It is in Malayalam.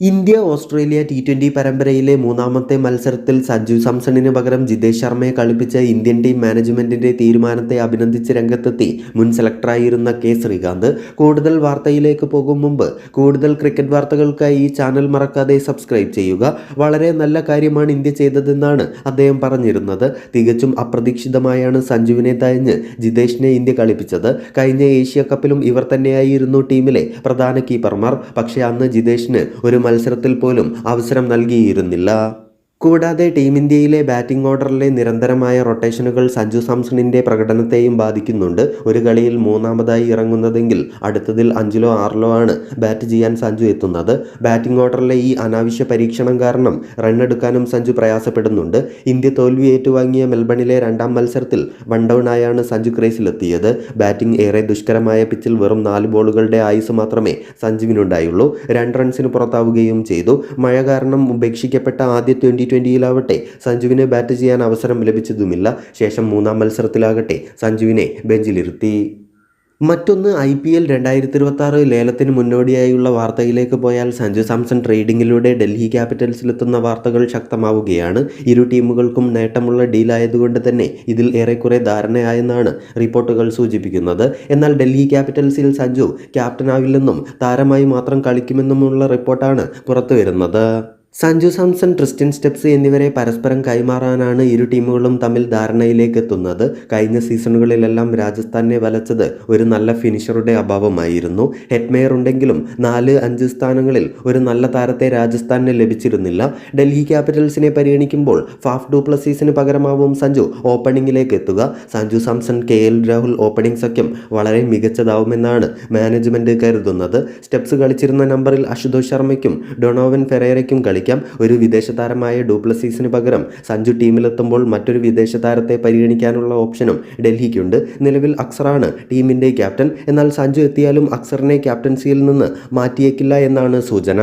ഇന്ത്യ ഓസ്ട്രേലിയ ടി ട്വന്റി പരമ്പരയിലെ മൂന്നാമത്തെ മത്സരത്തിൽ സഞ്ജു സാംസണിന് പകരം ജിതേഷ് ശർമ്മയെ കളിപ്പിച്ച ഇന്ത്യൻ ടീം മാനേജ്മെന്റിന്റെ തീരുമാനത്തെ അഭിനന്ദിച്ച് രംഗത്തെത്തി. മുൻ സെലക്ടറായിരുന്ന കെ ശ്രീകാന്ത് കൂടുതൽ വാർത്തയിലേക്ക് പോകും മുമ്പ് കൂടുതൽ ക്രിക്കറ്റ് വാർത്തകൾക്കായി ഈ ചാനൽ മറക്കാതെ സബ്സ്ക്രൈബ് ചെയ്യുക. വളരെ നല്ല കാര്യമാണ് ഇന്ത്യ ചെയ്തതെന്നാണ് അദ്ദേഹം പറഞ്ഞിരുന്നത്. തികച്ചും അപ്രതീക്ഷിതമായാണ് സഞ്ജുവിനെ തഴഞ്ഞ് ജിതേഷിനെ ഇന്ത്യ കളിപ്പിച്ചത്. കഴിഞ്ഞ ഏഷ്യ കപ്പിലും ഇവർ തന്നെയായിരുന്നു ടീമിലെ പ്രധാന കീപ്പർമാർ. പക്ഷേ അന്ന് ജിതേഷിന് ഒരു മത്സരത്തിൽ പോലും അവസരം നൽകിയിരുന്നില്ല. കൂടാതെ ടീം ഇന്ത്യയിലെ ബാറ്റിംഗ് ഓർഡറിലെ നിരന്തരമായ റൊട്ടേഷനുകൾ സഞ്ജു സാംസണിന്റെ പ്രകടനത്തെയും ബാധിക്കുന്നുണ്ട്. ഒരു കളിയിൽ മൂന്നാമതായി ഇറങ്ങുന്നതെങ്കിൽ അടുത്തതിൽ അഞ്ചിലോ ആറിലോ ആണ് ബാറ്റ് ചെയ്യാൻ സഞ്ജു എത്തുന്നത്. ബാറ്റിംഗ് ഓർഡറിലെ ഈ അനാവശ്യ പരീക്ഷണം കാരണം റണ്ണെടുക്കാനും സഞ്ജു പ്രയാസപ്പെടുന്നുണ്ട്. ഇന്ത്യ തോൽവി ഏറ്റുവാങ്ങിയ മെൽബണിലെ രണ്ടാം മത്സരത്തിൽ വൺ ഡൗൺ ആയാണ് സഞ്ജു ക്രേസിലെത്തിയത്. ബാറ്റിംഗ് ഏറെ ദുഷ്കരമായ പിച്ചിൽ വെറും നാല് ബോളുകളുടെ ആയുസ് മാത്രമേ സഞ്ജുവിനുണ്ടായുള്ളൂ. രണ്ട് റൺസിന് പുറത്താവുകയും ചെയ്തു. മഴ കാരണം ഉപേക്ഷിക്കപ്പെട്ട ആദ്യ ട്വന്റി ട്വന്റിയിലാവട്ടെ സഞ്ജുവിനെ ബാറ്റ് ചെയ്യാൻ അവസരം ലഭിച്ചതുമില്ല. ശേഷം മൂന്നാം മത്സരത്തിലാകട്ടെ. സഞ്ജുവിനെ ബെഞ്ചിലിരുത്തി. മറ്റൊന്ന് ഐ പി എൽ രണ്ടായിരത്തി ഇരുപത്തി ആറ് ലേലത്തിന് മുന്നോടിയായുള്ള വാർത്തയിലേക്ക് പോയാൽ സഞ്ജു സാംസൺ ട്രേഡിങ്ങിലൂടെ ഡൽഹി ക്യാപിറ്റൽസിലെത്തുന്ന വാർത്തകൾ ശക്തമാവുകയാണ്. ഇരു ടീമുകൾക്കും നേട്ടമുള്ള ഡീലായതുകൊണ്ട് തന്നെ ഇതിൽ ഏറെക്കുറെ ധാരണയായെന്നാണ് റിപ്പോർട്ടുകൾ സൂചിപ്പിക്കുന്നത്. എന്നാൽ ഡൽഹി ക്യാപിറ്റൽസിൽ സഞ്ജു ക്യാപ്റ്റനാവില്ലെന്നും താരമായി മാത്രം കളിക്കുമെന്നുമുള്ള റിപ്പോർട്ടാണ് പുറത്തുവരുന്നത്. സഞ്ജു സാംസൺ ട്രിസ്റ്റൻ സ്റ്റെപ്സ് എന്നിവരെ പരസ്പരം കൈമാറാനാണ് ഇരു ടീമുകളും തമ്മിൽ ധാരണയിലേക്ക് എത്തുന്നത് കഴിഞ്ഞ സീസണുകളിലെല്ലാം രാജസ്ഥാനെ വലച്ചത് ഒരു നല്ല ഫിനിഷറുടെ അഭാവമായിരുന്നു. ഹെഡ്മെയർ ഉണ്ടെങ്കിലും നാല് അഞ്ച് സ്ഥാനങ്ങളിൽ ഒരു നല്ല താരത്തെ രാജസ്ഥാനിന് ലഭിച്ചിരുന്നില്ല. ഡൽഹി ക്യാപിറ്റൽസിനെ പരിഗണിക്കുമ്പോൾ ഫാഫ് ഡൂപ്ലസീസിന് പകരമാവും സഞ്ജു ഓപ്പണിംഗിലേക്ക് എത്തുക. Sanju Samson K L Rahul opening സഖ്യം വളരെ മികച്ചതാവുമെന്നാണ് മാനേജ്മെന്റ് കരുതുന്നത്. സ്റ്റെപ്സ് കളിച്ചിരുന്ന നമ്പറിൽ അശുതോഷ് ശർമ്മയ്ക്കും ഡൊണോവൻ ഫെറേറയ്ക്കും കളിക്കാം. ഒരു വിദേശ താരമായ ഡൂപ്ലസീസിന് പകരം സഞ്ജു ടീമിലെത്തുമ്പോൾ മറ്റൊരു വിദേശ താരത്തെ പരിഗണിക്കാനുള്ള ഓപ്ഷനും ഡൽഹിക്കുണ്ട്. നിലവിൽ അക്സറാണ് ടീമിന്റെ ക്യാപ്റ്റൻ. എന്നാൽ സഞ്ജു എത്തിയാലും അക്സറിനെ ക്യാപ്റ്റൻസിയിൽ നിന്ന് മാറ്റിയേക്കില്ല എന്നാണ് സൂചന.